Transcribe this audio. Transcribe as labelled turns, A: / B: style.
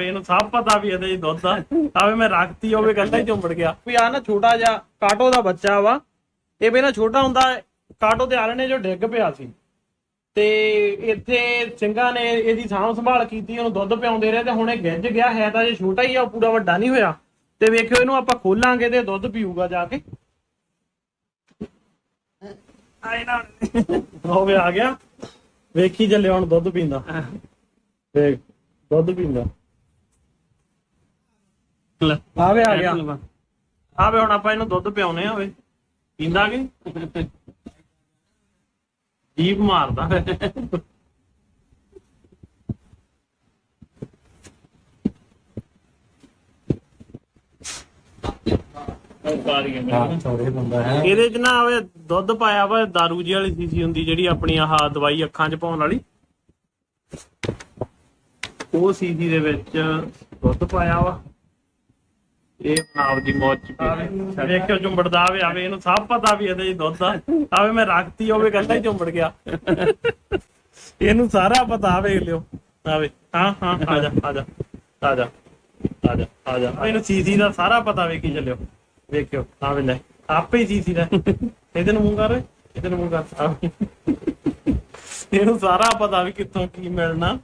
A: ਇਹਨੂੰ ਸਭ ਪਤਾ ਵੀ ਇਹਦੇ 'ਚ ਦੁੱਧ ਆ। ਆਵੇ ਮੈਂ ਰੱਖਤੀ ਹੋਵੇ ਗੱਲਾਂ ਹੀ ਚੁੰਬੜ ਗਿਆ।
B: ਵੀ ਆ ਨਾ ਛੋਟਾ ਜਿਹਾ ਕਾਟੋ ਦਾ ਬੱਚਾ ਵਾ। ਇਹ ਵੀ ਨਾ ਛੋਟਾ ਹੁੰਦਾ, ਕਾਟੋ ਦੇ ਆਲਣੇ ਜੋ ਡਿੱਗ ਪਿਆ ਸੀ। ਤੇ ਇੱਥੇ ਸਿੰਘਾਂ ਨੇ ਇਹਦੀ ਸਾਂਭ ਸੰਭਾਲ ਕੀਤੀ, ਉਹਨੂੰ ਦੁੱਧ ਪਿਆਉਂਦੇ ਰਹੇ ਤੇ ਹੁਣ ਇਹ ਗਿੱਜ ਗਿਆ। ਹੈ ਤਾਂ ਜੇ ਛੋਟਾ ਹੀ ਆ, ਉਹ ਪੂਰਾ ਵੱਡਾ ਨਹੀਂ ਹੋਇਆ। ਤੇ ਵੇਖਿਓ ਇਹਨੂੰ ਆਪਾਂ ਖੋਲਾਂਗੇ ਤੇ ਦੁੱਧ ਪੀਊਗਾ ਜਾ ਕੇ।
A: ਆਏ ਨਾ। ਹੋਵੇ ਆ ਗਿਆ। ਵੇਖੀ ਚੱਲੇ ਹੁਣ ਦੁੱਧ ਪੀਂਦਾ। ਵੇਖ ਦੁੱਧ ਪੀਂਦਾ। ਆਵੇ ਆ ਗਿਆ। ਆਵੇ ਹੁਣ ਆਪਾਂ ਇਹਨੂੰ ਦੁੱਧ ਪਿਆਉਨੇ ਆ ਵੇ ਪੀਂਦਾ ਕਿ? ਜੀਭ ਮਾਰਦਾ।
C: ਚੌੜੇ ਬੰਦਾ ਹੈ।
A: ਇਹਦੇ ਚ ਨਾ ਆਵੇ ਦੁੱਧ ਪਾਇਆ ਵਾ दारू ਜੀ ਵਾਲੀ ਸੀਸੀ ਹੁੰਦੀ ਜਿਹੜੀ ਆਪਣੀ ਆਹ ਦਵਾਈ ਅੱਖਾਂ 'ਚ ਪਾਉਣ ਵਾਲੀ। ਉਹ ਸੀਸੀ ਦੇ ਵਿੱਚ ਦੁੱਧ ਪਾਇਆ ਵਾ। ਇਹ ਨਾਮ ਦੀ ਮੌਜ ਚ ਪੀ ਵੇਖਿਓ ਚੁੰਬੜਦਾ ਆਵੇ ਆਵੇ, ਇਹਨੂੰ ਸਭ ਪਤਾ ਵੀ ਇਹਦੇ 'ਚ ਦੁੱਧ ਆ। ਆਵੇ, ਮੈਂ ਰੱਖਤੀ ਹੋਵੇ ਗੱਲਾਂ ਹੀ ਚੁੰਬੜ ਗਿਆ। ਇਹਨੂੰ ਸਾਰਾ ਪਤਾ ਵੇਖ ਲਿਓ। ਆਵੇ, ਹਾਂ ਹਾਂ, ਆ ਜਾ ਆ ਜਾ ਆ ਜਾ ਆ ਜਾ ਆ ਜਾ। ਇਹਨੂੰ ਸੀਸੀ ਦਾ ਸਾਰਾ ਪਤਾ ਵੇਖੀ ਚੱਲਿਓ। ਵੇਖਿਓ, ਆਵੇ, ਲੈ, ਆਪੇ ਹੀ ਸੀਸੀ ਦਾ। ਇਹਦੇ ਨੂੰ ਮੂੰਹ ਕਰ, ਇਹਦੇ ਨੂੰ ਮੂੰਹ ਕਰ ਇਹਨੂੰ ਸਾਰਾ ਪਤਾ ਵੀ ਕਿੱਥੋਂ ਕੀ ਮਿਲਣਾ।